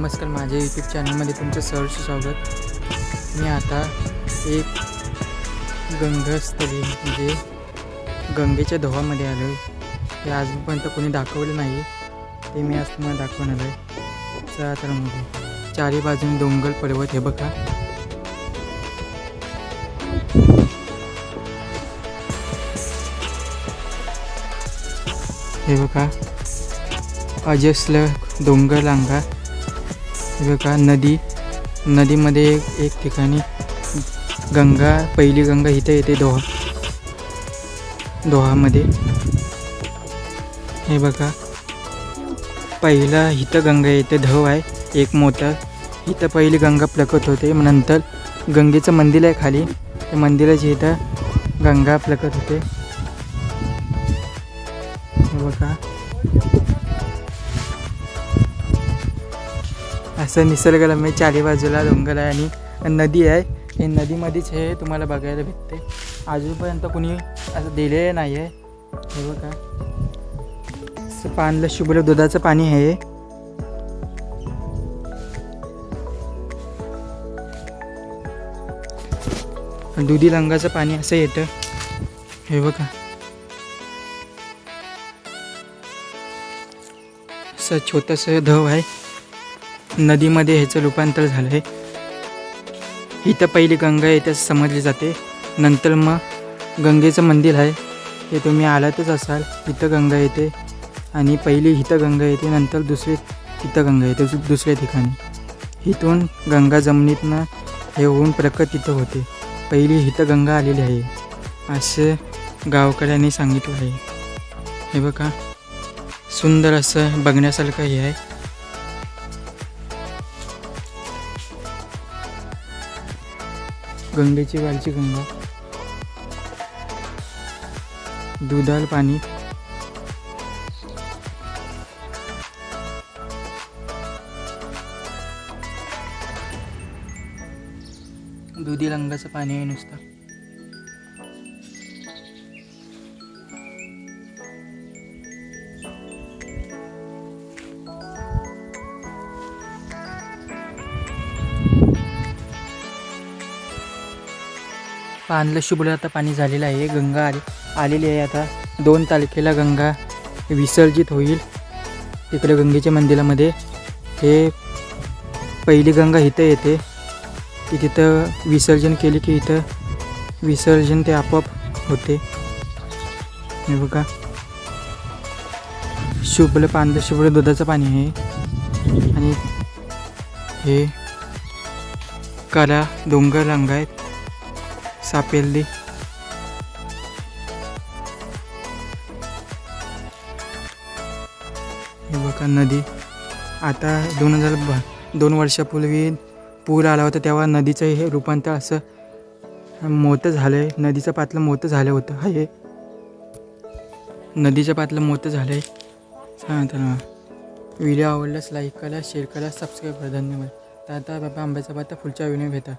नमस्कार माझ्या यूट्यूब चॅनलमध्ये तुमचं सहर्ष स्वागत. मी आता एक गंगास्थळी म्हणजे गंगेच्या धोवामध्ये आलो आहे. ते आजपर्यंत कोणी दाखवलं नाही ते मी आज तुम्हाला दाखवणार आहे. चला तर मग चारी बाजून डोंगर पर्वत हे बघा. हे बघा. अजस्ल डोंगर लांगा. हे बघा नदी नदीमध्ये एक एक ठिकाणी गंगा पहिली गंगा इथे येते दोहा दोहामध्ये. हे बघा पहिला इथं गंगा येते धव आहे एक मोठा इथं पहिली गंगा प्रकट होते नंतर गंगेचं मंदिर आहे खाली त्या मंदिराच्या इथं गंगा प्रकट होते. हे बघा असं निसर्गरम्य चारी बाजूला डोंगर आहे आणि नदी आहे. हे नदीमध्येच हे तुम्हाला बघायला भेटते. अजूनपर्यंत कुणी असं दिलेलं नाही आहे. हे बघा. असं पाणलं शुभ्र दुधाचं पाणी आहे. दुधी रंगाचं पाणी असं येतं. हे बघा. असं छोटंसं धव आहे. नदीमध्ये ह्याचं रूपांतर झालं आहे इथं पहिली गंगा येते समजली जाते. नंतर मग गंगेचं मंदिर आहे. ते तुम्ही आलातच असाल इथं गंगा येते आणि पहिली इथं गंगा येते नंतर दुसरी तिथं गंगा येते दुसऱ्या ठिकाणी. इथून गंगा जमिनीतनं हे होऊन प्रकट इथं होते. पहिली इथं गंगा आलेली आहे. असं गावकऱ्यांनी सांगितलं आहे. हे बघा सुंदर असं बघण्यासारखं हे आहे. गंगेची वालची गंगा. दुधाळ पाणी. दुधी रंगाचं पाणी आहे नुसतं. पानलं शुभलं आता पाणी झालेलं आहे. गंगा आली आलेली आहे आता. दोन तारखेला गंगा विसर्जित होईल. तिकडे गंगेच्या मंदिरामध्ये. हे पहिली गंगा इथं येते. की तिथं विसर्जन केली की इथं विसर्जन ते आपोआप होते. हे बघा. शुभलं पांढरं शुभ्र दुधाचं पाणी आहे. आणि हे करा डोंगर रंग आहेत. सापेल्ली. हे बघा नदी. आता दोन हजार ब दोन वर्षापूर्वी पूर आला होता तेव्हा नदीचं हे रूपांतर असं मोठं झालं आहे नदीचं पातलं मोठं झालं होतं. हे नदीचं पातलं मोठं झालं आहे सांगता व्हिडिओ आवडल्यास लाईक करा शेअर करा सबस्क्राईब करा. धन्यवाद. तर आता बाबा आंब्याचा पाता पुढच्या व्हिडिओ भेटा.